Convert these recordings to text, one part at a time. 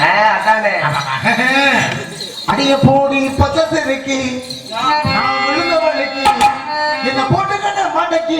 அதானே? அடிய போடி பச்சத்திருக்கு நான் விழுந்த வழிக்கு என்ன போட்டுக்கண்ண மாட்டக்கு.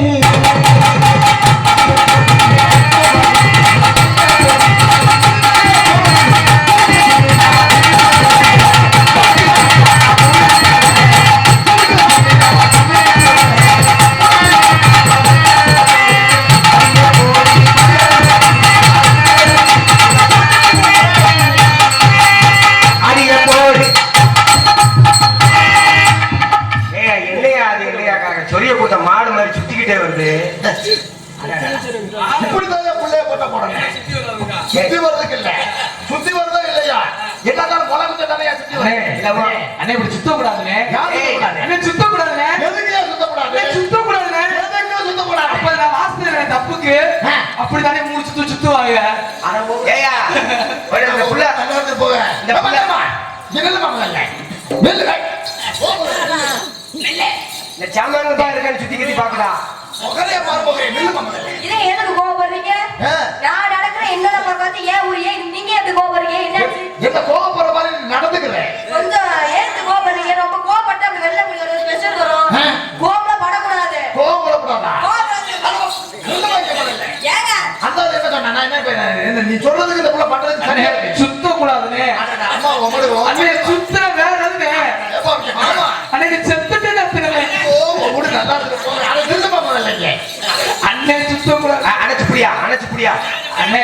அண்ணே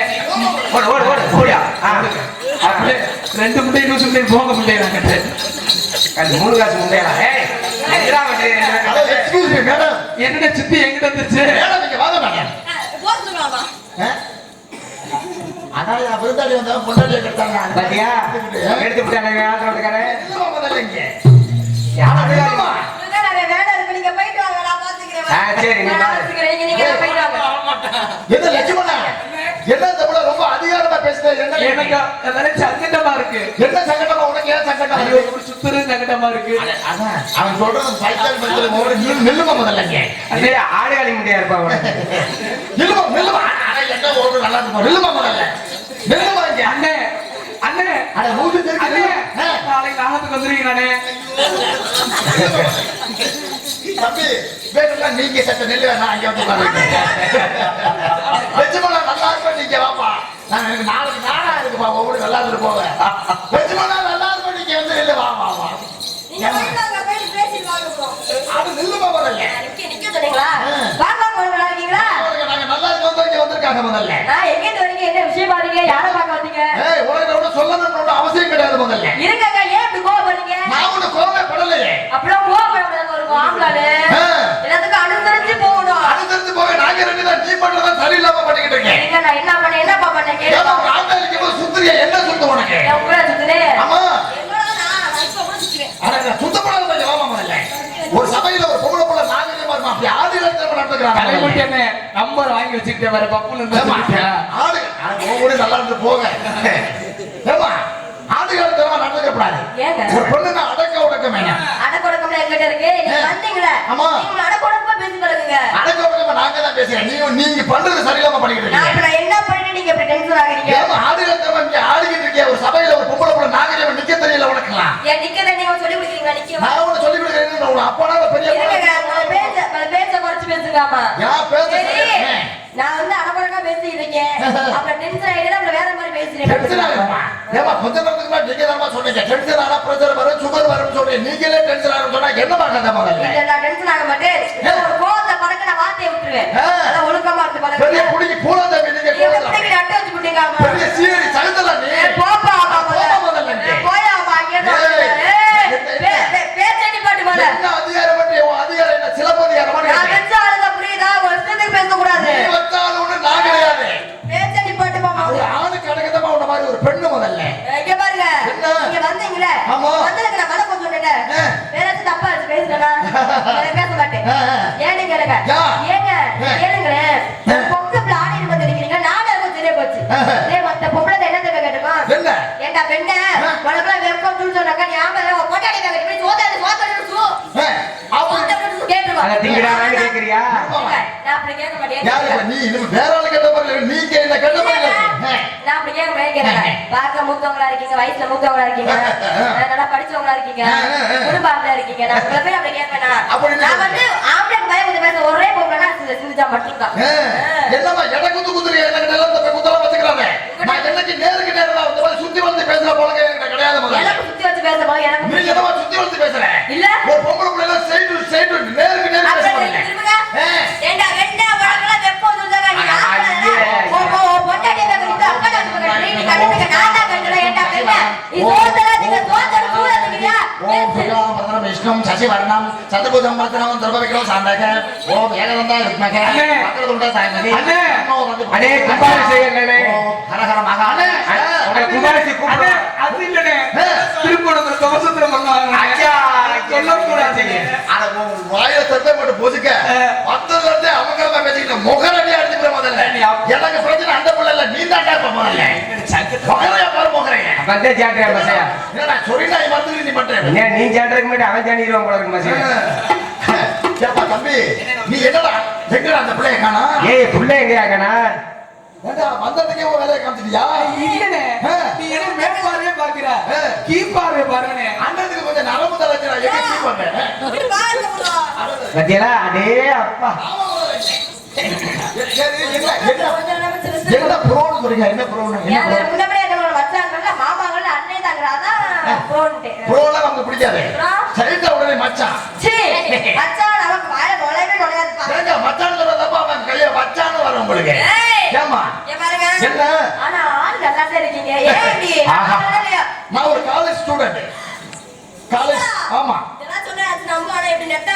ஓடு ஓடு ஓடு ஓடியா. அப்படியே ரெண்டு முட்டையை அது மூணு காசு முண்டையா ஏய் எங்கடா வந்து ஹலோ எக்ஸ்கியூஸ் மீ மேடம் என்னோட சித்தி எங்கிட்ட வந்துருச்சு மேடம் நீங்க வாங்க மேடம் போத்துக்கலாமா அதான் என் விருந்தாளி வந்தவன் பொண்டாட்டியை கட்டாங்க பாத்தியா எடுத்து. என்ன லட்சுமணா? என்ன புள்ள ரொம்ப அதிகாரமா பேசுது? என்ன எனக்கு எல்லாரும் சங்கடமா இருக்கு. என்ன சங்கடமா? உனக்கு ஏன் சங்கடம் ஐயோ இப்படி சுத்துறது சங்கடமா இருக்கு. அதான். அவன் சொல்றது சைக்கிள் பஞ்சர் மோடி நீ நில்லுமா முதல்ல? அதே ஆடுகாலி முண்டையா இருப்பா உனக்கு நில்லுமா நில்லுமா? அட என்ன ஓடு நல்லா இருக்கும்? நில்லுமா முதல்ல? நில்லுமா அண்ணே அண்ணே. அட மூஞ்சி அண்ணே. நாளைக்கு நாளத்துக்கு வந்துருவீங்க நானே தம்பி வேணும்னா நீங்க சட்ட நெல்லு நான் அங்க வந்து. லட்சுமணா நல்லா இருப்பேன் நீங்க வாப்பா. நான் எனக்கு நாளைக்கு நானா இருக்குப்பா ஒவ்வொரு நல்லா இருந்து போவேன் லட்சுமணா நல்லா இருப்பேன் நீங்க வந்து நெல்லு வா வா வா. அது நில்லுமா முதல்ல நிக்க நிக்க சொன்னீங்களா. வாங்க வாங்க ஒரு இங்க வந்திருக்காங்க முதல்ல. நான் எங்க இருந்து வரீங்க? என்ன விஷயமா இருக்கீங்க? யாரை பார்க்க வந்தீங்க? ஏய் உனக்கு ஒண்ணு சொல்லணும்னு ஒண்ணும் அவசியம் கிடையாது முதல்ல. இருக்காங்க ஏன் இப்படி கோவப்படுறீங்க? நான் ஒண்ணு கோவமே படலையே. அப்படிலாம் கோவப்படக்கூடாது ஒரு ஆம்பளாரு ஆ. எல்லாத்துக்கும் அனுசரிச்சு போகணும். அனுசரிச்சு போக நாங்க ரெண்டு தான் நீ பண்றதா சரியில்லாம பண்ணிக்கிட்டு நான் என்ன பண்ணேன் என்னப்பா. ஒரு ஆண்டாளிக்கு போய் சுத்துறியா. என்ன சுத்து உனக்கு என் உங்களை சுத்துனே ஆமா என்னோட நான் நான் இப்ப கூட சுத்துறேன் அட நான் சுத்தப்படாத கொஞ்சம் வாமா முதல்ல ஒரு சபையில ஒரு பொம்பளை புள்ள நாகரிகமா இருமா அப்படி ஆடு இழந்தவங்க நடந்துக்கிறாங்க தலைமுட்டி அண்ணே நம்பர் வாங்கி வச்சுக்கிட்டேன் வேற பப்புல இருந்து. ஆடு கூட நல்லா இருந்து போக. ஏமா ஆடு இழந்தவங்க நடந்துக்க கூடாது. ஒரு அடக்க உடக்க வேணும். அடக்கொடக்கம்ல எங்கிட்ட இருக்கு. நீங்க. வந்தீங்களே. ஆமா. அடக்க உடக்க நாங்க தான் பேசுறேன் நீங்க நீங்க பண்றது சரியில்லாம பண்ணிக்கிட்டு நான் இருக்கீங்க. நான் என்ன பண்ணிட்டு நீங்க இப்படி டென்ஷன் ஆகுறீங்க? ஏமா ஆடு இழந்தவங்க இங்க ஆடிக்கிட்டு இருக்கியா ஒரு சபையில ஒரு பொம்பளை புள்ள நாகரிகம் நிக்க தெரியல உனக்குலாம் ஏன் நிக்கிறத நீங்க சொல்லி கொடுக்குறீங்களா? நிக்க நான் உனக்கு சொல்லி கொடுக்குறேன் பெரிய. உங்க பேச சரி சரியா? நான் வந்து அடக்கொடக்கா பேசிட்டு இருக்கேன் அப்புறம் டென்ஷன் ஆயிட்டு அப்புறம் வேற மாதிரி ஆகுமா? பேசுறேன் ஏம்மா, கொஞ்ச நேரத்துக்கு நீங்க தான்மா சொன்னீங்க. டென்ஷன் ஆனா பிரஷர் வரும், சுகர் வரும்னு சொன்னீங்க. நீங்களே டென்ஷன் ஆகும்னு சொன்னா என்னம்மா கதை முதல்ல? நான் டென்ஷன் ஆக மாட்டேன். ஒரு கோவத்தை பறக்க நான் வார்த்தையை விட்டுருவேன். ஒழுக்கமா இருந்து பெரிய பழகுங்க புடிங்கி பூலாந்தேவி நீங்க வச்சு பெரிய சீரி சகுந்தலா பேசுறேனா யாரு இப்ப நீ? இது வேற ஆளு கெட்ட மாதிரி இல்ல, நீங்க என்ன கெட்ட மாதிரி இல்ல. ஆ. நான் அப்படி கேட்க கேட்கறேன். பார்க்க மூத்தவங்களா இருக்கீங்க வயசுல மூத்தவங்களா இருக்கீங்க நல்லா படிச்சவங்களா இருக்கீங்க குடும்பாங்களா இருக்கீங்க. நான் உங்களை போய் அப்படி கேட்பேனா அப்படி நான் வந்து ஆம்பளைக்கு பயம் கொஞ்சம் பேச ஒரே பொம்பளைனா சிந்து- சிந்துஜா மட்டும்தான். எடை குத்து குத்துறீங்க இந்த குத்தலாம் வச்சுக்கிறாங்க நான் என்னைக்கு நேருக்கு நேரம் இந்த மாதிரி சுத்தி வந்து பேசுற என்கிட்ட கிடையாது முதல்ல. எனக்கு சுத்தி வச்சு பேச போல எனக்கு நீ என்னமா சுத்தி வந்து பேசுற? இல்ல. ஒரு பொம்பளை பிள்ளை எல்லாம் சைடு சைடு நேருக்கு நேரம். ஏண்டா, வெண்டா, வெப்பம் நீ விஷ்ணும் சசிவர்ணம் சதுபுஜம் பத்ரம் துர்பவிக்ரம் சாந்தக. ஓம் ஏகதந்தா ருக்மக. வக்ரதுண்ட சாயமதி அண்ணே. அண்ணே, கும்பாபிஷேகம் அண்ணே. ஹர ஹர மகா. உங்களை கூப்பிடுறேன். அது. திருப்பூரத்துல கவசத்துல. ஐயா. அட தட்டை போட்டு பொசுக்க பத்துல இருந்து அவங்க பேசிக்கிட்ட முகரடி அடிச்சுக்கிற முதல்ல. எனக்கு பிரச்சனை அந்த பிள்ளை நீ முதல்ல முகரையா பாரு முகரைய அப்பந்தே சாட்டுறியா மசையா என்னடா சொரி நாய் மருந்து நீ பண்ற. ஏன் நீ சாட்டுறதுக்கு முன்னாடி அவன் சாண்டிடுவான் போல இருக்கு மசையா ஏப்பா தம்பி நீ என்னடா எங்கடா அந்த பிள்ளைய காணா? ஏய் புள்ள எங்க ஆகனா ஏண்டா வந்ததுக்கே உன் வேலையை காமிச்சிட்டியா? இல்லண்ணே. ஆ. நீ என்ன மேற்பார்வையே பார்க்கிற? ஆ. கீழ்பார்வையை பாருங்கண்ணே. அண்ணனுக்கு கொஞ்சம் நரம்பு தலைச்சுடா எங்க கீ பண்ண இப்படி பாருங்க bro. பத்தியலா அடே அப்பா. என்ன ப்ரோன்னு சொல்றீங்க? என்ன ப்ரோன்னு? என்ன ஏன் ப்ரோ முன்னமே என்ன வச்சாங்கல்ல? மாமாங்கல்ல அண்ணே தாங்கறா அதான் ப்ரோன்ட்டு. ப்ரோலாம் நமக்கு பிடிக்காது. அப்புறம்? சரிட்டா உடனே மச்சான். நமக்கு வாய நுழையாதுப்பா ஏங்க மச்சான் சொல்றதப்ப அவன் கைய வச்சான்னு வரும் உங்களுக்கு. ஏமா என்ன? ஆனா ஆள் நல்லா தான் இருக்கீங்க. ஏன்? நான் ஒரு காலேஜ் ஸ்டூடெண்ட் காலேஜ் ஆமா. ஆனா நெட்ட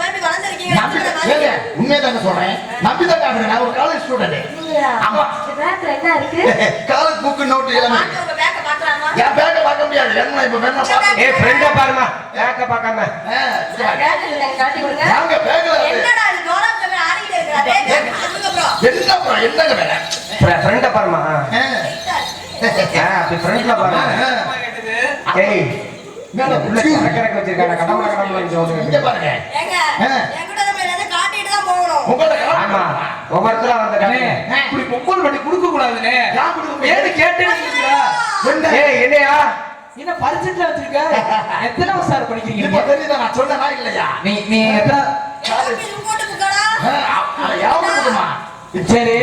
மாதிரி வளர்ந்திருக்கீங்க. நம்பி ஏங்க. உண்மையை தாங்க சொல்றேன். நம்பி தான் காட்டுறேன் நான் ஒரு காலேஜ் ஸ்டூடெண்ட் இல்லையா? ஆமா. இந்த பேக்ல என்ன இருக்கு? காலேஜ் புக்கு நோட்டு எல்லாமே உங்க பேக்க மாத்தலாமா? என் பேக்க பார்க்க முடியாது. என்ன இப்ப வேணா பாத்து ஏய் ஃப்ரெண்ட பாருமா பேக்க பார்க்காம. பேக் இல்ல, காட்டி கொடுங்க. நாங்க பேக்ல என்னடா இது? பேக். என்ன ப்ரோ? என்னங்க வேலை? ஃப்ரெண்ட பாருமா அப்படி ஃப்ரெண்ட்ல பாருமா ஏய் இப்படி பொங்கல் பண்ணி கொடுக்க கூடாதுண்ணே. ஏன் கொடுக்க கூடாது? ஏன்னு கேட்டேன்னு என்னையா? என்ன பரிசுல வச்சிருக்க? எத்தனை வருஷம் படிக்கிறீங்க? தெரியுதா? நான் சொன்னேனா இல்லையா? நீ நீ எத்தனை? சரி.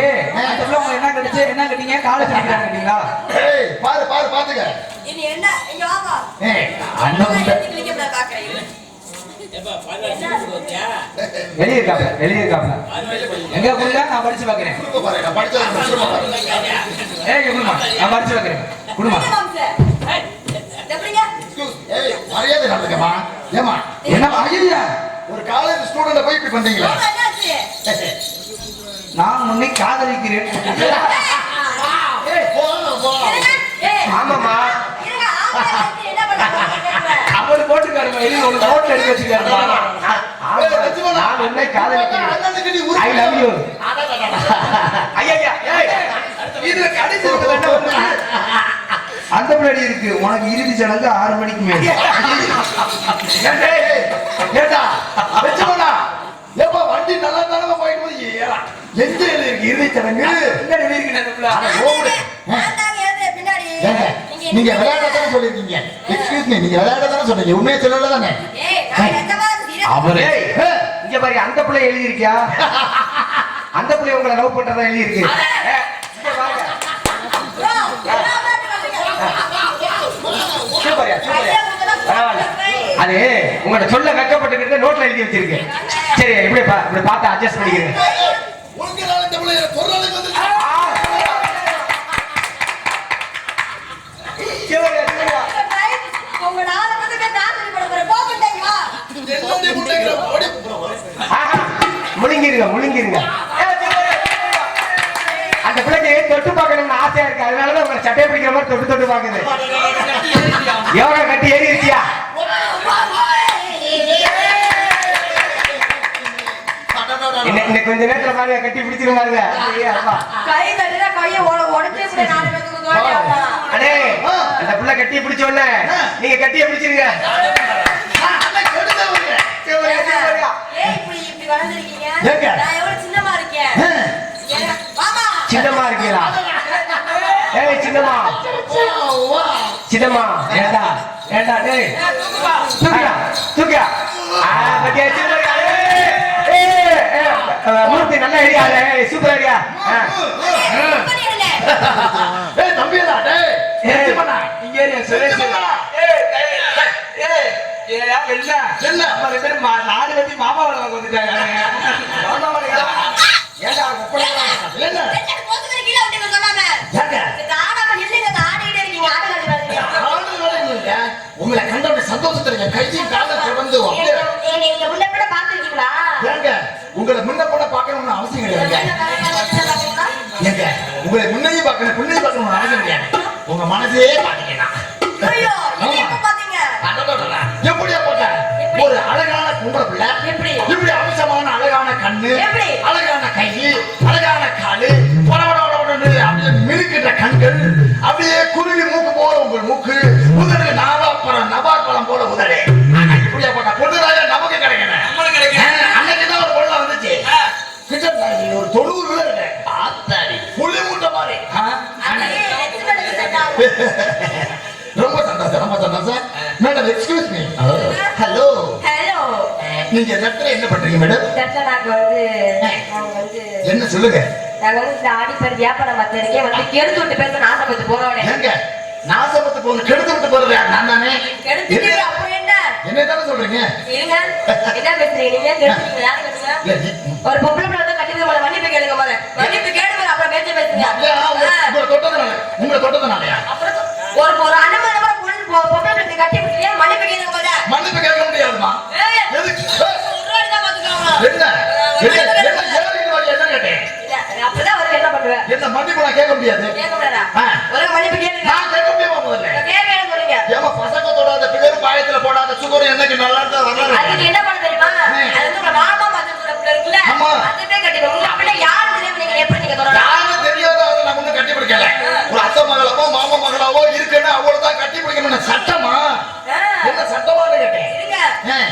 என்ன கிடைச்சு என்ன கட்டீங்க? காலேஜ் கேட்டீங்களா ஏய் பாரு பாரு பாத்துக்க இனி என்ன? இங்க வாங்க. ஏய் அண்ணா அண்ணன் எடுத்து கிளிக்க கூடாது பாக்குறேன். வெளியே இருக்காப்ல வெளியே இருக்காப்ல எங்க கொடுங்க நான் படிச்சு பாக்குறேன் நான் ஏய் குடுமா. படிச்சு பாக்குறேன் குடுமா. மரியாதை நடந்துக்கமா ஏமா என்ன ஐயா ஒரு காலேஜ் ஸ்டூடெண்ட் போய் இப்படி பண்றீங்களா? நான் உன்னை காதலிக்கிறேன். ஆமாமா என்ன? அவர் போட்டுக்காருமா ஒரு நோட்ல எடுத்து வச்சுக்காருமா நான் உன்னை காதலிக்கிறேன்? அண்ணனுக்கு நீ ஐ லவ் யூ அடடடடா. ஐயா ஏய். இதுல கடைசி இருக்கிறது என்ன? அந்த பின்னாடி இருக்கு. உனக்கு இறுதி சடங்கு ஆறு மணிக்கு மேல. ஏப்பா, வண்டி நல்ல நிலைமை போயிட்டு போது ஏறா. எங்க இருக்கு இறுதி சடங்கு? பின்னாடி இருக்கு அந்த பிள்ளை. அட, நான் ஓடு. தாங்க, நான் தாங்க ஏறுறேன் பின்னாடி. ஏங்க, நீங்க விளையாட சொல்லிருக்கீங்க எக்ஸ்கியூஸ் மீ நீங்க விளையாட தானே சொன்னீங்க உண்மையை சொல்லல தானே? அவரே இங்க பாரு அந்த பிள்ளை எழுதி இருக்கியா அந்த பிள்ளை உங்களை லவ் பண்றதா எழுதி இருக்கு. அது உங்கள்ட்ட சொல்ல வெக்கப்பட்டுக்கிறது நோட்ல எழுதி வச்சிருக்கு சரி இப்படி பா இப்படி பார்த்து அட்ஜஸ்ட் பண்ணிக்கிறேன் உங்களால இந்த பிள்ளைய பொருளாளுக்கு வந்து உங்க நாலு பேருக்கு காதலி பட போறேன். போக மாட்டீங்களா? என்னடி முட்டைங்கிற ஓடி ஆஹா, முழுங்கிருங்க முழுங்கிருங்க. அந்த பிள்ளைக்கு தொட்டு பார்க்கணும்னு ஆசையா இருக்கு. அதனாலதான் உங்களை சட்டையை பிடிக்கிற மாதிரி தொட்டு தொட்டு பாக்குது யோகா கட்டி ஏறி இருக்கியா இன்ன- இன்னைக்கு கொஞ்ச நேரத்துல பாருங்க கட்டி பிடிச்சிரு பாருங்க. கை தட்டினா கையை உட- உடைச்சே. அடே அந்த பிள்ளை கட்டி பிடிச்ச உடனே நீங்க கட்டிய பிடிச்சிருங்க. ஏங்க? நான் எவ்வளவு சின்னமா இருக்கேன் இருக்கீங்களா ஏய் சின்னம்மா சின்னம்மா ஏண்டா ஏண்டா டேய் தூக்கியா தூக்கியா ஆ பத்தியா மூர்த்தி நல்ல ஐடியா சூப்பர் ஐடியா. ஏய் தம்பியடா டேய் வெற்றிமண்ணா இங்க ஏறியா சுரேஷ் ஏய், ஏய், ஏய், ஏய், என்ன? என்ன? நம்ம ரெண்டு பேரும் மா- நாலு பேத்தி மாமா வளர்க்க வந்துட்டாங்க. மாமா வளர்க்க. ஏன்டா, ஒப்படைக்கலாம். என்ன வெள்ளை போத்துக்கிற கீழே விட்டுங்க சொன்னாங்க. ஏங்க இந்த ஆடாம நில்லுங்க, இந்த ஆடிக்கிட்டே இருக்கீங்க, ஆடு காட்டுறாதீங்க. ஆளு வேலைங்க உங்களை கண்ட சந்தோஷத்துல கையும் காலம் திறந்து அப்படியே ஏங்க, நீங்க முன்ன பின்ன பார்த்திருக்கீங்களா? ஏங்க உங்களை முன்ன பொண்ண பார்த்தீங்களா? ஏங்க உங்களை பார்க்கணும் அவசியம் கிடையாது உங்க மனசே பாத்தீங்கன்னா. எப்படியா போட்ட? ஒரு அழகான கும்பல பிள்ளை? இப்படி அம்சமான அழகான கண்ணு? அழகான கை அழகான காலு அப்படியே மினுக்கின்ற கண்கள் அப்படியே குருவி மூக்கு போல உங்கள் மூக்கு உதடு நாவாப்பழம் நவார் பழம் போல உதடு ஆனா இப்படியா போட்ட பொண்ணுதாயா நமக்கு கிடைக்கணும் நம்மளுக்கு கிடைக்கும். ஆ, அன்னைக்கு தான் ஒரு பொண்ணு வந்துச்சு இல்லை. ஆத்தாடி. புளி மூட்டை மாதிரி? ரொம்ப சந்தோஷம் ரொம்ப சந்தோஷம். Madam excuse me hello hello நீங்க என்ன பண்றீங்க மேடம் நாங்க வந்து வந்து என்ன சொல்லுங்க? நாங்க வந்து இந்த ஆடிப்பர் வியாபாரம் பார்த்திருக்கேன் வந்து கெடுத்து விட்டு பேச ஆசைப்பட்டு போறோம். ஏங்க நாசப்பட்டு போன கெடுத்து விட்டு போறது? நான் தானே. கெடுத்துட்டு அப்புறம் என்ன? என்ன தானே சொல்றீங்க? இருங்க. என்ன பேசுறீங்க? நீங்க யாரு ஒரு பொம்பளை கட்டி முதல்ல மன்னிப்பு கேளுங்க முதல்ல. மன்னிப்பு கேளுங்க அப்புறம் பேச்ச பேசுங்க. உங்களை தொட்டதுனால உங்களை தொட்டதுனாலயா? அப்புறம் ஒரு ஒரு பொண்ணு கட்டி விட்டுறியா மன்னிப்பு கேளுங்க முதல்ல. மன்னிப்பு கேட்க முடியாதுமா? எதுக்கு. என்ன? கேட்டேன்? அப்படிதான் என்ன பண்ணுவேன் என்ன மன்னிப்பு நான் கேட்க முடியாது? கேட்க முடியாதா. ஒரு மன்னிப்பு கேளுங்க. நான் கேட்க முடியுமா முதல்ல? கேட்க சொல்லுங்க. ஏமா பசங்க தொடாத பிள்ளைகள் பாயத்துல போடாத சுகர் என்னைக்கு நல்லா இருந்தா அதுக்கு வரலாம் என்ன பண்ண தெரியுமா? அது வந்து மாமா இருக்குல்ல. அதுவே உங்க பிள்ளை யாரு தெரியாம நீங்க எப்படி நீங்க தொடரலாம் யாரும் தெரியாத? அதை நான் ஒண்ணும் கட்டி பிடிக்கல. ஒரு அத்தை மகளவோ மாமா மகளாவோ இருக்குன்னு தான் கட்டி பிடிக்கணும் சட்டமா. என்ன சட்டமான்னு கேட்டேன். இருங்க.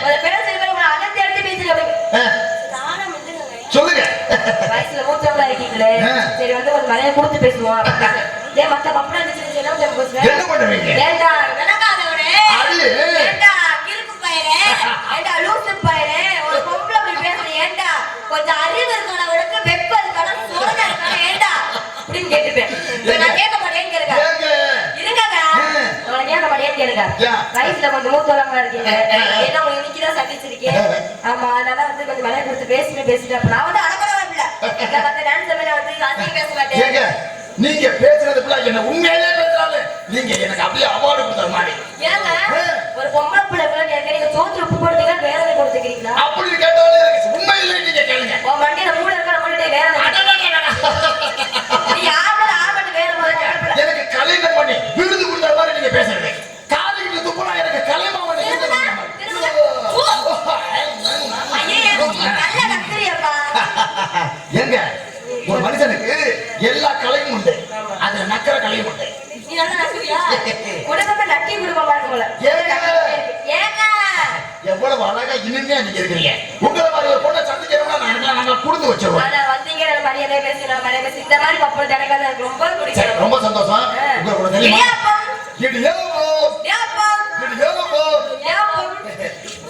ஒரு பேர் சரி உங்களை அகத்தி எடுத்து. சொல்லுங்க. வயசுல மூத்தவங்களா இருக்கீங்களே. சரி வந்து ஒரு மலையை கொடுத்து பேசுவோம். டேய், மத்த? என்ன பண்ணுவீங்க? ஏண்டா, விளங்காதவனே. அடி. ஏண்டா, கிறுக்கு பயலே. ஏண்டா, லூசு பயலே. ஒரு பொம்பளை அப்படி பேசுற, ஏண்டா, கொஞ்சம் அறிவு இருக்கவனுக்கு வெப்பம் இருக்கணும், சோதனை இருக்கணும், ஏண்டா? அப்படின்னு கேட்டுப்பேன். இப்ப நான் கேட்க மாட்டேன்னு கேளுங்க. ஏங்க இருங்கங்க. ஆ. உங்களை வயசுல கொஞ்சம் இருக்கீங்க. சந்திச்சிருக்கேன். ஆமா, அதனால வந்து கொஞ்சம் கொடுத்து பேசிட்டு பேசிட்டு நான் வந்து அடக்குறவன் இல்ல. நான் வந்து டான்ஸ் மேல வந்து அசிங்க பேச மாட்டேன். ஏங்க நீங்க பேசுறது பிள்ளை என்ன உண்மையிலே பேசுறாரு நீங்க எனக்கு அப்படியே அவார்டு கொடுத்த மாதிரி ஏங்க, ஒரு பொம்பளை பிள்ளை பிள்ளை நீங்க நீங்க சோத்துல உப்பு போடுறீங்களா வேற எதுவும் கொடுத்துக்கிறீங்களா அப்படி கேட்டாலும் எனக்கு உண்மையிலே நீங்க கேளுங்க உன் வண்டியில மூணு இருக்கிற மூணு வேற எதுவும் நீ யாரோட ஆபத்து வேற முதல்ல எனக்கு கலைஞர் பண்ணி விருது கொடுத்த மாதிரி நீங்க பேசுறது காலையில துப்புனா எனக்கு கலைமாமன் ஐயே, நல்ல கத்திரியப்பா ஏங்க ஒரு மனுஷனுக்கு எல்லா கலையும் உண்டு அதுல நக்கிற கலையும் உண்டு நீ நல்லா நசுறியா குடும்பத்தை நட்டி குடும்பமா இருக்கும் போல ஏங்க? ஏங்க எவ்வளவு அழகா இனிமையா நீங்க இருக்கிறீங்க உங்களை மாதிரி ஒரு பொண்ணை சந்திக்கிறோம்னா நான் நாங்க கொடுத்து வச்சிருவோம் ஆனா வந்தீங்க மரியாதை பேசி நம்ம மரியாதை பேசி இந்த மாதிரி பப்பல் ரொம்ப பிடிக்கும். ரொம்ப சந்தோஷம். கூட தெரியுமா?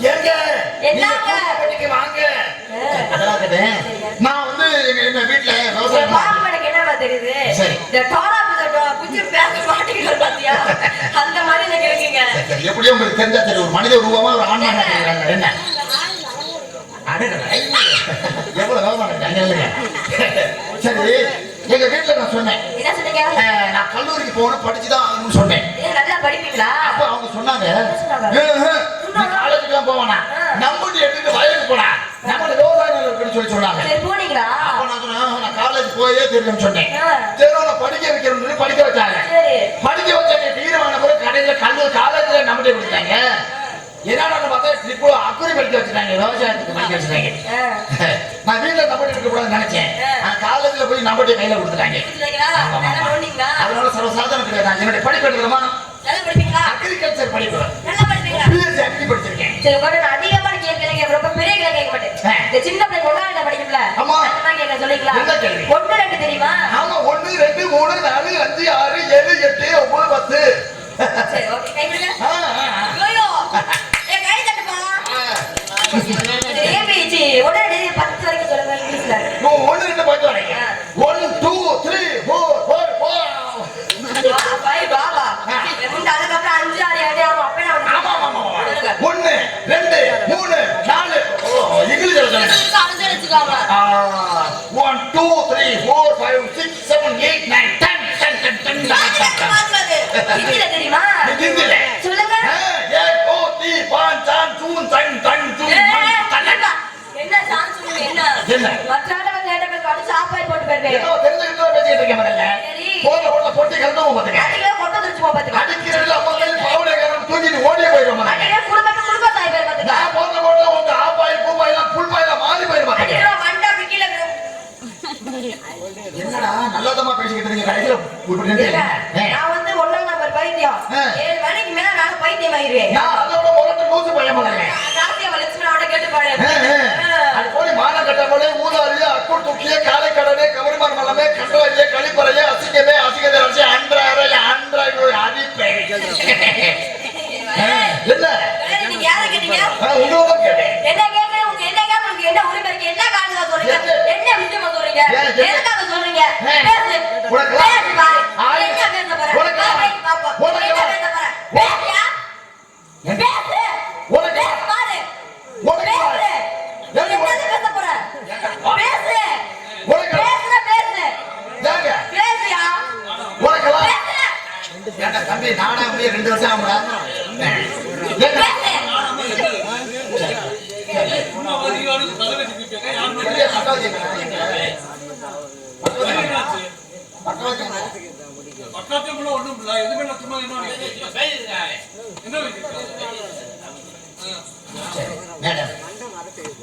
ஏங்க நீங்க என்னங்க? வாங்க. அதெல்லாம். நான் வந்து எங்க விவசாயம் என்னமா தெரியுது. இந்த பேச மாட்டேங்கிற பாத்தியா? அந்த மாதிரி எனக்கு இருக்குங்க சரி, எப்படியும் உங்களுக்கு தெரிஞ்சா சரி ஒரு மனித உருவமா ஒரு ஆன்மா என்ன? எவ்வளவு? சரி எங்க வீட்டுல நான் சொன்னேன். நான் கல்லூரிக்கு போகணும் படிச்சுதான் ஆகணும்னு சொன்னேன் அப்ப அவங்க சொன்னாங்க சொன்னாங்க? "ஏஹ், ஏஹ், நீ காலேஜுக்கு போவானா நம்பட்டி எடுத்துட்டு வயலுக்கு போனா நம்ம விவசாய நிலம் இருக்குன்னு சொல்லி சொன்னாங்க அப்ப நான் சொன்னேன் "ஆஹ், நான் காலேஜ் போயே தெரியும்னு சொன்னேன் உன்னை படிக்க வைக்கணும்னு சொல்லி படிக்க வச்சாங்க படிக்க வச்சாங்க. தீரமான பிறகு கடையில கல்லு காலேஜ்ல நம்மகிட்ட கொடுத்தாங்க என்னடா பார்த்தா இப்போ அக்குரி படிக்க வச்சுட்டாங்க விவசாயத்துக்கு. நான் வீட்டுல நம்பட்டி இருக்க கூடாதுன்னு நினைச்சேன் நான் காலேஜ்ல போய் நம்பட்டி கையில கொடுத்துட்டாங்க? அதனால சர்வசாதாரண கிடையாது என்னுடைய படிப்பு எடுக்கிறோமா? அக்ரிகல்ச்சர் படிப்பு? பிஎஸ்சி அக்ரி படிச்சிருக்கேன் சரி, உங்கள்ட்ட நான். ரொம்ப பெரிய கேட்க மாட்டேன். இந்த சின்ன பிள்ளை படிக்கும்ல? ஆமா. அந்த மாதிரி கேட்க சொல்லிக்கலாம். என்ன கேள்வி? ஒண்ணு ரெண்டு தெரியுமா? ஆமா எட்டு ஒன்பது பத்து சரி ஓகே கை கொடுங்க ஆ, ஆ, ஆ. ஐயோ ஏய் கை தட்டுப்பா ஏபிஜி உடனே பத்து வரைக்கும் சொல்லுங்க இங்கிலீஷ்ல ஓ, ஒண்ணு ரெண்டு பார்த்து வரீங்க one two three four four four bye Baba இந்த அதுக்கப்புறம் அஞ்சு ஆறு ஏழு ஆகும் அப்ப நான் ஆமா ஆமா ஆமா சொல்லுங்க ஒண்ணு ரெண்டு மூணு நாலு ஓ இங்கிலீஷ் சொல்லுங்க அஞ்சு வச்சுக்கோங்க one two three four five six seven eight nine ten ten சொல்லுங்க. ஏ என்ன சான் சூன் என்ன? என்ன? மற்றாடவங்க கேட்டவங்க போட்டு போயிருக்கேன் ஏதோ தெரிஞ்சுக்கிட்டு பேசிட்டு இருக்கேன் பாருங்க. ஏண்டா தம்பி நானா ரெண்டு வருஷம்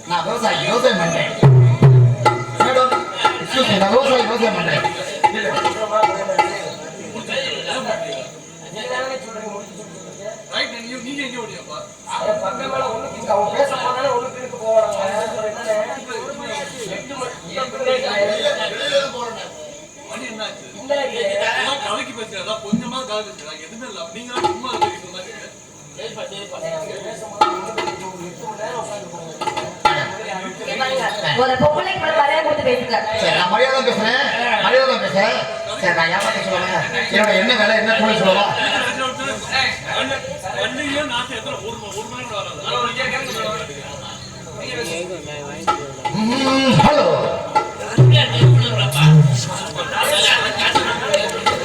நான் விவசாயி விவசாயம் பண்றேன். மேடம் excuse me, நான் விவசாயி விவசாயம் பண்றேன் அவன் பேச போனாலே ஒண்ணுக்கு கலக்கி பேசுறதா கொஞ்சமா கலக்கி பேசுறதா எதுவுமே இல்ல. நீங்க சும்மா மாதிரி இருக்கு. ஒரு பொம்பளைக்கு கூட மரியாதை கொடுத்து பேசுங்க. மரியாதை பேசுறேன். மரியாதை பேசுறேன். சரி நான் ஏமாத்த சொல்லுவேன் என்னோட என்ன வேலை என்ன தொழில் சொல்லவா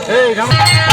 ஏய் வண்டியும்